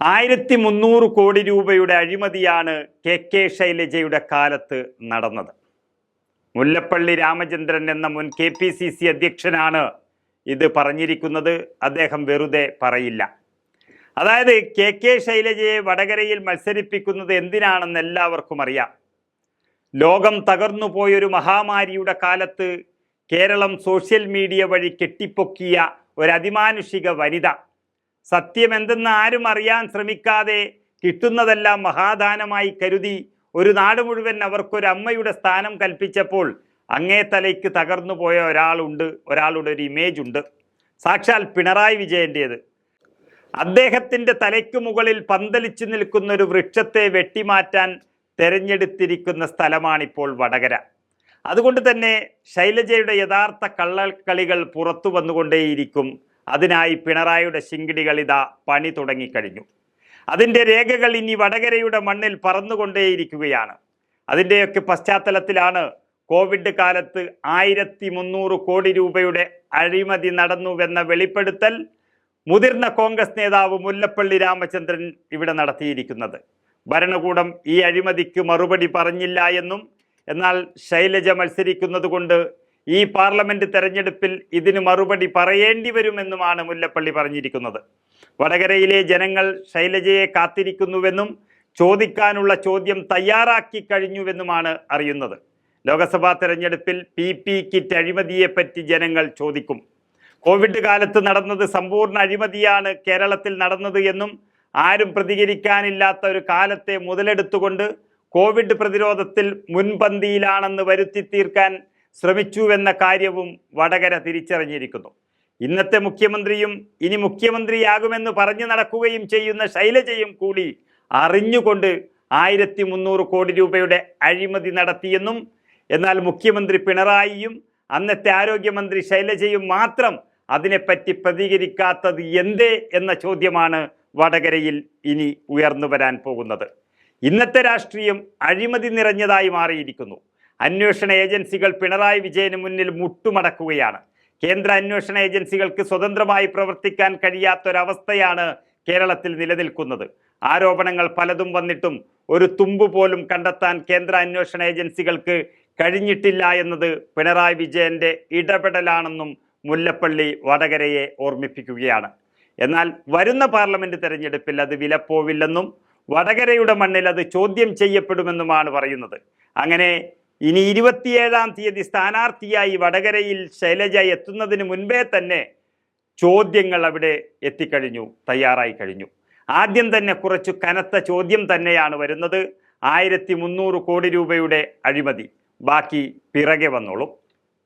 ആയിരത്തി മുന്നൂറ് കോടി രൂപയുടെ അഴിമതിയാണ് കെ കെ ശൈലജയുടെ കാലത്ത് നടന്നത്. മുല്ലപ്പള്ളി രാമചന്ദ്രൻ എന്ന മുൻ കെ പി സി സി അധ്യക്ഷനാണ് ഇത് പറഞ്ഞിരിക്കുന്നത്. അദ്ദേഹം വെറുതെ പറയില്ല. അതായത് കെ കെ ശൈലജയെ വടകരയിൽ മത്സരിപ്പിക്കുന്നത് എന്തിനാണെന്ന് എല്ലാവർക്കും അറിയാം. ലോകം തകർന്നു പോയൊരു മഹാമാരിയുടെ കാലത്ത് കേരളം സോഷ്യൽ മീഡിയ വഴി കെട്ടിപ്പൊക്കിയ ഒരു അതിമാനുഷിക വനിത സത്യം എന്തെന്ന് ആരും അറിയാൻ ശ്രമിക്കാതെ കിട്ടുന്നതെല്ലാം മഹാദാനമായി കരുതി ഒരു നാട് മുഴുവൻ അവർക്കൊരു അമ്മയുടെ സ്ഥാനം കൽപ്പിച്ചപ്പോൾ അങ്ങേ തലയ്ക്ക് തകർന്നു പോയ ഒരാളുണ്ട് ഒരാളുടെ ഒരു ഇമേജ് ഉണ്ട്. സാക്ഷാൽ പിണറായി വിജയന്റേത് അദ്ദേഹത്തിന്റെ തലയ്ക്ക് മുകളിൽ പന്തലിച്ചു നിൽക്കുന്ന ഒരു വൃക്ഷത്തെ വെട്ടിമാറ്റാൻ തെരഞ്ഞെടുത്തിരിക്കുന്ന സ്ഥലമാണിപ്പോൾ വടകര. അതുകൊണ്ട് തന്നെ ശൈലജയുടെ യഥാർത്ഥ കള്ളക്കളികൾ പുറത്തു വന്നുകൊണ്ടേയിരിക്കും അതിനായി പിണറായിയുടെ ശിങ്കിടികൾ ഇതാ പണി തുടങ്ങിക്കഴിഞ്ഞു. അതിന്റെ രേഖകൾ ഇനി വടകരയുടെ മണ്ണിൽ പറന്നുകൊണ്ടേയിരിക്കുകയാണ്. അതിന്റെയൊക്കെ പശ്ചാത്തലത്തിലാണ് കോവിഡ് കാലത്ത് ആയിരത്തി മുന്നൂറ് കോടി രൂപയുടെ അഴിമതി നടന്നുവെന്ന വെളിപ്പെടുത്തൽ മുതിർന്ന കോൺഗ്രസ് നേതാവ് മുല്ലപ്പള്ളി രാമചന്ദ്രൻ ഇവിടെ നടത്തിയിരിക്കുന്നത്. ഭരണകൂടം ഈ അഴിമതിക്ക് മറുപടി പറഞ്ഞില്ല എന്നും എന്നാൽ ശൈലജ മത്സരിക്കുന്നത് കൊണ്ട് ഈ പാർലമെന്റ് തെരഞ്ഞെടുപ്പിൽ ഇതിന് മറുപടി പറയേണ്ടി വരുമെന്നുമാണ് മുല്ലപ്പള്ളി പറഞ്ഞിരിക്കുന്നത്. വടകരയിലെ ജനങ്ങൾ ശൈലജയെ കാത്തിരിക്കുന്നുവെന്നും ചോദിക്കാനുള്ള ചോദ്യം തയ്യാറാക്കി കഴിഞ്ഞുവെന്നുമാണ് അറിയുന്നത്. ലോക്സഭാ തെരഞ്ഞെടുപ്പിൽ പി പി കിറ്റ് അഴിമതിയെപ്പറ്റി ജനങ്ങൾ ചോദിക്കും. കോവിഡ് കാലത്ത് നടന്നത് സമ്പൂർണ അഴിമതിയാണ് കേരളത്തിൽ നടന്നത് എന്നും ആരും പ്രതികരിക്കാനില്ലാത്ത ഒരു കാലത്തെ മുതലെടുത്തുകൊണ്ട് കോവിഡ് പ്രതിരോധത്തിൽ മുൻപന്തിയിലാണെന്ന് വരുത്തി തീർക്കാൻ ശ്രമിച്ചുവെന്ന കാര്യവും വടകര തിരിച്ചറിഞ്ഞിരിക്കുന്നു. ഇന്നത്തെ മുഖ്യമന്ത്രിയും ഇനി മുഖ്യമന്ത്രിയാകുമെന്ന് പറഞ്ഞു നടക്കുകയും ചെയ്യുന്ന ശൈലജയും കൂടി അറിഞ്ഞുകൊണ്ട് ആയിരത്തി മുന്നൂറ് കോടി രൂപയുടെ അഴിമതി നടത്തിയെന്നും എന്നാൽ മുഖ്യമന്ത്രി പിണറായിയും അന്നത്തെ ആരോഗ്യമന്ത്രി ശൈലജയും മാത്രം അതിനെപ്പറ്റി പ്രതികരിക്കാത്തത് എന്തേ എന്ന ചോദ്യമാണ് വടകരയിൽ ഇനി ഉയർന്നു വരാൻ പോകുന്നത്. ഇന്നത്തെ രാഷ്ട്രീയം അഴിമതി നിറഞ്ഞതായി മാറിയിരിക്കുന്നു. അന്വേഷണ ഏജൻസികൾ പിണറായി വിജയന് മുന്നിൽ മുട്ടുമടക്കുകയാണ്. കേന്ദ്ര അന്വേഷണ ഏജൻസികൾക്ക് സ്വതന്ത്രമായി പ്രവർത്തിക്കാൻ കഴിയാത്തൊരവസ്ഥയാണ് കേരളത്തിൽ നിലനിൽക്കുന്നത്. ആരോപണങ്ങൾ പലതും വന്നിട്ടും ഒരു തുമ്പ് പോലും കണ്ടെത്താൻ കേന്ദ്ര അന്വേഷണ ഏജൻസികൾക്ക് കഴിഞ്ഞിട്ടില്ല എന്നത് പിണറായി വിജയന്റെ ഇടപെടലാണെന്നും മുല്ലപ്പള്ളി വടകരയെ ഓർമ്മിപ്പിക്കുകയാണ്. എന്നാൽ വരുന്ന പാർലമെന്റ് തെരഞ്ഞെടുപ്പിൽ അത് വിലപ്പോവില്ലെന്നും വടകരയുടെ മണ്ണിൽ അത് ചോദ്യം ചെയ്യപ്പെടുമെന്നുമാണ് പറയുന്നത്. അങ്ങനെ ഇനി ഇരുപത്തിയേഴാം തീയതി സ്ഥാനാർത്ഥിയായി വടകരയിൽ ശൈലജ എത്തുന്നതിന് മുൻപേ തന്നെ ചോദ്യങ്ങൾ അവിടെ എത്തിക്കഴിഞ്ഞു തയ്യാറായി കഴിഞ്ഞു. ആദ്യം തന്നെ കുറച്ച് കനത്ത ചോദ്യം തന്നെയാണ് വരുന്നത്. ആയിരത്തി മുന്നൂറ് കോടി രൂപയുടെ അഴിമതി. ബാക്കി പിറകെ വന്നോളും.